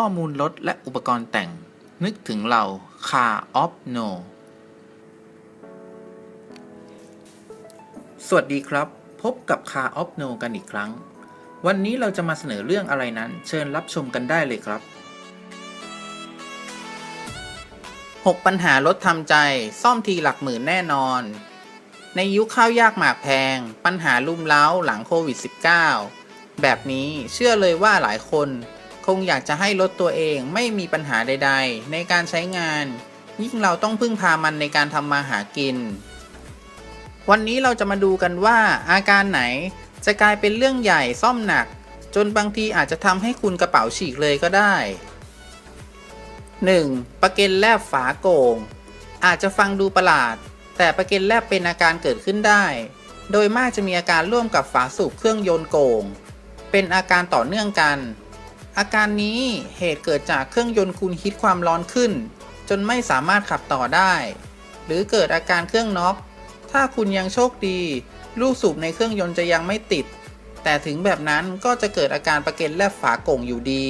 ข้อมูลรถและอุปกรณ์แต่ง นึกถึงเรา Car of No สวัสดีครับ พบกับ Car of No กันอีกครั้ง วันนี้เราจะมาเสนอเรื่องอะไรนั้น เชิญรับชมกันได้เลยครับ 6 ปัญหารถทำใจ ซ่อมทีหลักหมื่นแน่นอน ในยุคข้าวยากหมากแพง ปัญหาลุ่มเล้าหลังโควิด -19 แบบนี้เชื่อเลยว่าหลายคน คงอยากจะให้รถตัวเองไม่มีปัญหาใด ๆ ในการใช้งาน ยิ่งเราต้องพึ่งพามันในการทำมาหากิน วันนี้เราจะมาดูกันว่าอาการไหนจะกลายเป็นเรื่องใหญ่ซ่อมหนัก จนบางทีอาจจะทำให้คุณกระเป๋าฉีกเลยก็ได้ 1. ประเก็นแลบฝาโกง อาจจะฟังดูประหลาด แต่ประเก็นแลบเป็นอาการเกิดขึ้นได้ โดยมากจะมีอาการร่วมกับฝาสูบเครื่องยนต์โกง เป็นอาการต่อเนื่องกัน อาการนี้เหตุเกิดจากเครื่องยนต์คุณฮิตความร้อนขึ้น จนไม่สามารถขับต่อได้ หรือเกิดอาการเครื่องน็อกถ้าคุณยังโชคดี ลูกสูบในเครื่องยนต์จะยังไม่ติด แต่ถึงแบบนั้นก็จะเกิดอาการประเก็นแลบฝาโก่งอยู่ดี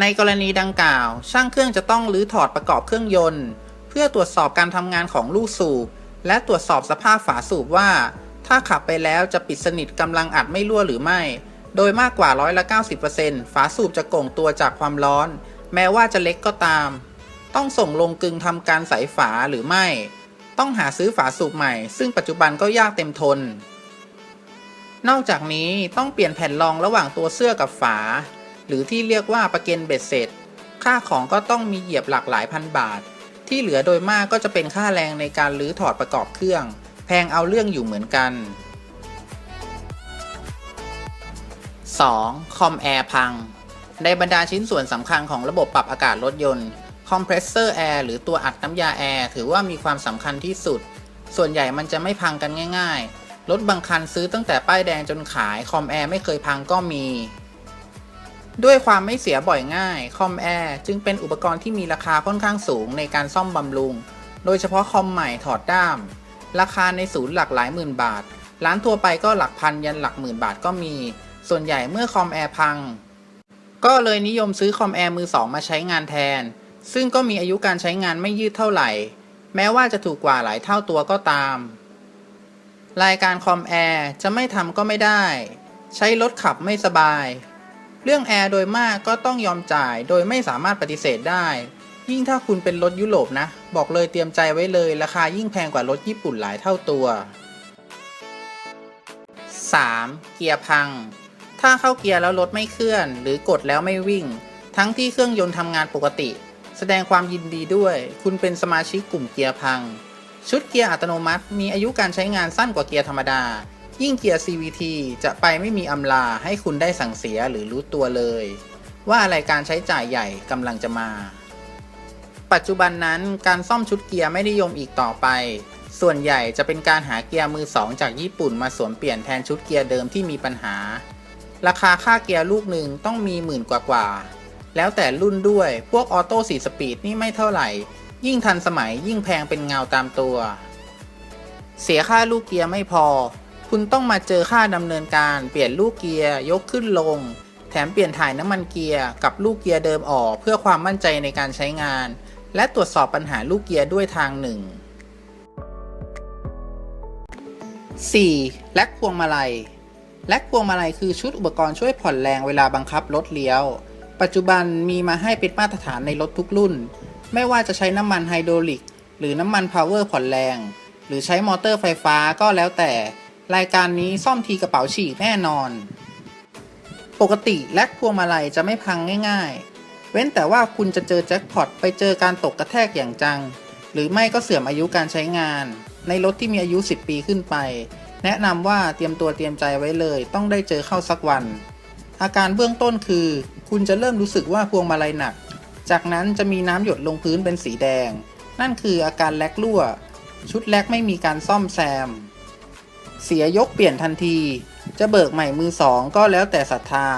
ในกรณีดังกล่าว ช่างเครื่องจะต้องรื้อถอดประกอบเครื่องยนต์ เพื่อตรวจสอบการทำงานของลูกสูบ และตรวจสอบสภาพฝาสูบว่า ถ้าขับไปแล้วจะปิดสนิทกำลังอัดไม่รั่วหรือไม่ โดยมากกว่าร้อยละ90%ฝาสูบจะโก่งตัวจากความร้อน แม้ว่าจะเล็กก็ตาม ต้องส่งลงกึงทำการใส่ฝาหรือไม่ ต้องหาซื้อฝาสูบใหม่ ซึ่งปัจจุบันก็ยากเต็มทน นอกจากนี้ต้องเปลี่ยนแผ่นรองระหว่างตัวเสื้อกับฝา หรือที่เรียกว่าประเก็นเบ็ดเสร็จ ค่าของก็ต้องมีเหยียบหลากหลายพันบาท ที่เหลือโดยมากก็จะเป็นค่าแรงในการรื้อถอดประกอบเครื่อง แพงเอาเรื่องอยู่เหมือนกัน 2. คอมแอร์พัง ในบรรดาชิ้นส่วนสำคัญของระบบปรับอากาศรถยนต์ คอมเพรสเซอร์แอร์หรือตัวอัดน้ำยาแอร์ถือว่ามีความสำคัญที่สุด ส่วนใหญ่มันจะไม่พังกันง่าย ๆ รถบางคันซื้อตั้งแต่ป้ายแดงจนขาย คอมแอร์ไม่เคยพังก็มี ด้วยความไม่เสียบ่อยง่าย คอมแอร์จึงเป็นอุปกรณ์ที่มีราคาค่อนข้างสูงในการซ่อมบำรุง โดยเฉพาะคอมใหม่ถอดด้าม ราคาในศูนย์หลักหลายหมื่นบาท ร้านทั่วไปก็หลักพันยันหลักหมื่นบาทก็มี ส่วนใหญ่เมื่อคอมแอร์พัง ก็เลยนิยมซื้อคอมแอร์มือสองมาใช้งานแทน ซึ่งก็มีอายุการใช้งานไม่ยืดเท่าไหร่ แม้ว่าจะถูกกว่าหลายเท่าตัวก็ตาม รายการคอมแอร์จะไม่ทำก็ไม่ได้ ใช้รถขับไม่สบาย เรื่องแอร์โดยมากก็ต้องยอมจ่ายโดยไม่สามารถปฏิเสธได้ ยิ่งถ้าคุณเป็นรถยุโรปนะ บอกเลยเตรียมใจไว้เลย ราคายิ่งแพงกว่ารถญี่ปุ่นหลายเท่าตัว 3. เกียร์พัง ถ้าเข้าเกียร์แล้วรถไม่เคลื่อน หรือกดแล้วไม่วิ่ง ทั้งที่เครื่องยนต์ทำงานปกติ แสดงความยินดีด้วย คุณเป็นสมาชิกกลุ่มเกียร์พัง ชุดเกียร์อัตโนมัติมีอายุการใช้งานสั้นกว่าเกียร์ธรรมดา ยิ่งเกียร์ CVT จะไปไม่มีอำลาให้คุณได้สั่งเสียหรือรู้ตัวเลย ว่าอะไรการใช้จ่ายใหญ่กำลังจะมา ปัจจุบันนั้นการซ่อมชุดเกียร์ไม่นิยมอีกต่อไปส่วนใหญ่จะเป็นการหาเกียร์มือสองจากญี่ปุ่นมาสวมเปลี่ยนแทนชุดเกียร์เดิมที่มีปัญหา ราคาค่าเกียร์ลูกหนึ่งต้องมีหมื่นกว่ากว่า แล้วแต่รุ่นด้วย พวกออโต้สีสปีดนี่ไม่เท่าไหร่ ยิ่งทันสมัยยิ่งแพงเป็นเงาตามตัว เสียค่าลูกเกียร์ไม่พอ คุณต้องมาเจอค่าดำเนินการเปลี่ยนลูกเกียร์ยกขึ้นลง แถมเปลี่ยนถ่ายน้ำมันเกียร์กับลูกเกียร์เดิมออกเพื่อความมั่นใจในการใช้งาน และตรวจสอบปัญหาลูกเกียร์ด้วยทางหนึ่ง 4. แลกพวงมาลัย แลกพวงมาลัยคือชุดอุปกรณ์ช่วยผ่อนแรงเวลาบังคับรถเลี้ยว ปัจจุบันมีมาให้เป็นมาตรฐานในรถทุกรุ่น ไม่ว่าจะใช้น้ำมันไฮโดรลิก หรือน้ำมันพาวเวอร์ผ่อนแรง หรือใช้มอเตอร์ไฟฟ้าก็แล้วแต่ รายการนี้ซ่อมทีกระเป๋าฉีกแน่นอน ปกติแลกพวงมาลัยจะไม่พังง่าย ๆ เว้นแต่ว่าคุณจะเจอแจ็คพอตไปเจอการตกกระแทกอย่างจัง หรือไม่ก็เสื่อมอายุการใช้งาน ในรถที่มีอายุ 10 ปีขึ้นไป แนะนำว่าเตรียมตัวเตรียมใจไว้เลย ต้องได้เจอเข้าสักวัน อาการเบื้องต้นคือ คุณจะเริ่มรู้สึกว่าพวงมาลัยหนัก จากนั้นจะมีน้ำหยดลงพื้นเป็นสีแดง นั่นคืออาการแลกรั่ว ชุดแลกไม่มีการซ่อมแซม เสียยกเปลี่ยนทันที จะเบิกใหม่มือสองก็แล้วแต่ศรัทธา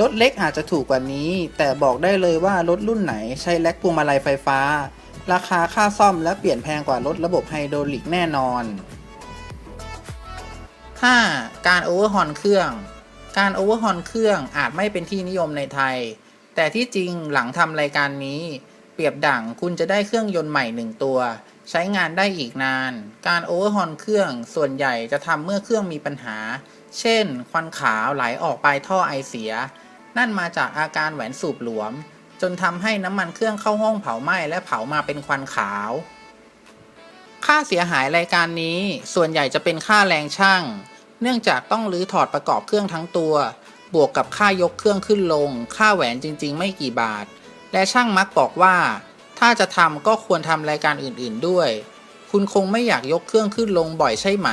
รถเล็กอาจจะถูกกว่านี้ แต่บอกได้เลยว่ารถรุ่นไหนใช้แลกพวงมาลัยไฟฟ้า ราคาค่าซ่อมและเปลี่ยนแพงกว่ารถระบบไฮโดรลิกแน่นอน 5. การโอเวอร์ฮอนเครื่อง การโอเวอร์ฮอนเครื่องอาจไม่เป็นที่นิยมในไทย แต่ที่จริงหลังทำรายการนี้ เปรียบดั่งคุณจะได้เครื่องยนต์ใหม่หนึ่งตัว ใช้งานได้อีกนาน การโอเวอร์ฮอลเครื่องส่วนใหญ่จะทำเมื่อเครื่องมีปัญหา เช่น ควันขาวไหลออกไปท่อไอเสีย นั่นมาจากอาการแหวนสูบหลวม จนทำให้น้ำมันเครื่องเข้าห้องเผาไหม้และเผามาเป็นควันขาว ค่าเสียหายรายการนี้ ส่วนใหญ่จะเป็นค่าแรงช่าง เนื่องจากต้องรื้อถอดประกอบเครื่องทั้งตัว บวกกับค่ายกเครื่องขึ้นลง ค่าแหวนจริง ๆ ไม่กี่บาท และช่างมักบอกว่า ถ้าจะทำก็ควรทำรายการอื่นๆด้วย คุณคงไม่อยากยกเครื่องขึ้นลงบ่อยใช่ไหม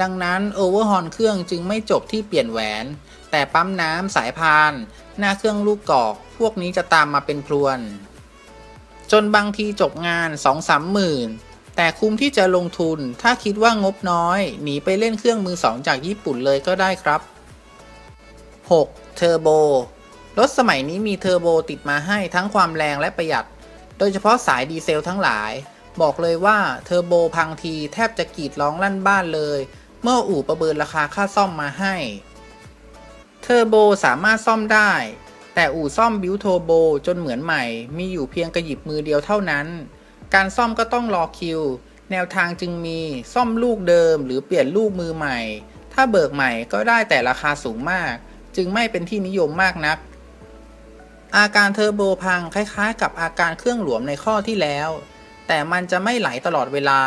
ดังนั้นโอเวอร์ฮอลเครื่องจึงไม่จบที่เปลี่ยนแหวน แต่ปั๊มน้ำสายพาน หน้าเครื่องลูกกอก พวกนี้จะตามมาเป็นพรวน จนบางทีจบงาน2องสามหมื่น แต่คุ้มที่จะลงทุน ถ้าคิดว่างบน้อย หนีไปเล่นเครื่องมือสองจากญี่ปุ่นเลยก็ได้ครับ 6. เทอร์โบ รถสมัยนี้มีเทอร์โบติดมาให้ทั้งความแรงและประหยัด โดยเฉพาะสายดีเซลทั้งหลาย บอกเลยว่าเทอร์โบพังทีแทบจะกรีดร้องลั่นบ้านเลย เมื่ออู่ประเมินราคาค่าซ่อมมาให้ เทอร์โบสามารถซ่อมได้ แต่อู่ซ่อมบิวโทโบจนเหมือนใหม่ มีอยู่เพียงกระหยิบมือเดียวเท่านั้น การซ่อมก็ต้องรอคิว แนวทางจึงมีซ่อมลูกเดิม หรือเปลี่ยนลูกมือใหม่ ถ้าเบิกใหม่ก็ได้แต่ราคาสูงมาก จึงไม่เป็นที่นิยมมากนัก อาการเทอร์โบพังคล้ายๆ กับอาการเครื่องหลวมในข้อที่แล้ว แต่มันจะไม่ไหลตลอดเวลา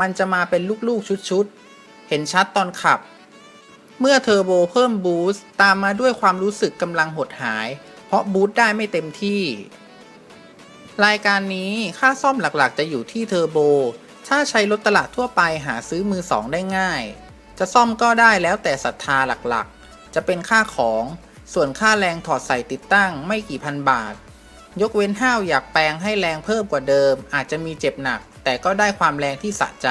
มันจะมาเป็นลูกๆชุดๆ เห็นชัดตอนขับ เมื่อเทอร์โบเพิ่มบูสต์ตามมาด้วยความรู้สึกกำลังหดหาย เพราะบูสต์ได้ไม่เต็มที่ รายการนี้ค่าซ่อมหลักๆ จะอยู่ที่เทอร์โบ ถ้าใช้รถตลาดทั่วไปหาซื้อมือสองได้ง่าย จะซ่อมก็ได้แล้วแต่ศรัทธาหลักๆ จะเป็นค่าของ ส่วนค่าแรงถอดใส่ติดตั้งไม่กี่พันบาท ยกเว้นห้าวอยากแปลงให้แรงเพิ่มกว่าเดิม อาจจะมีเจ็บหนัก แต่ก็ได้ความแรงที่สะใจ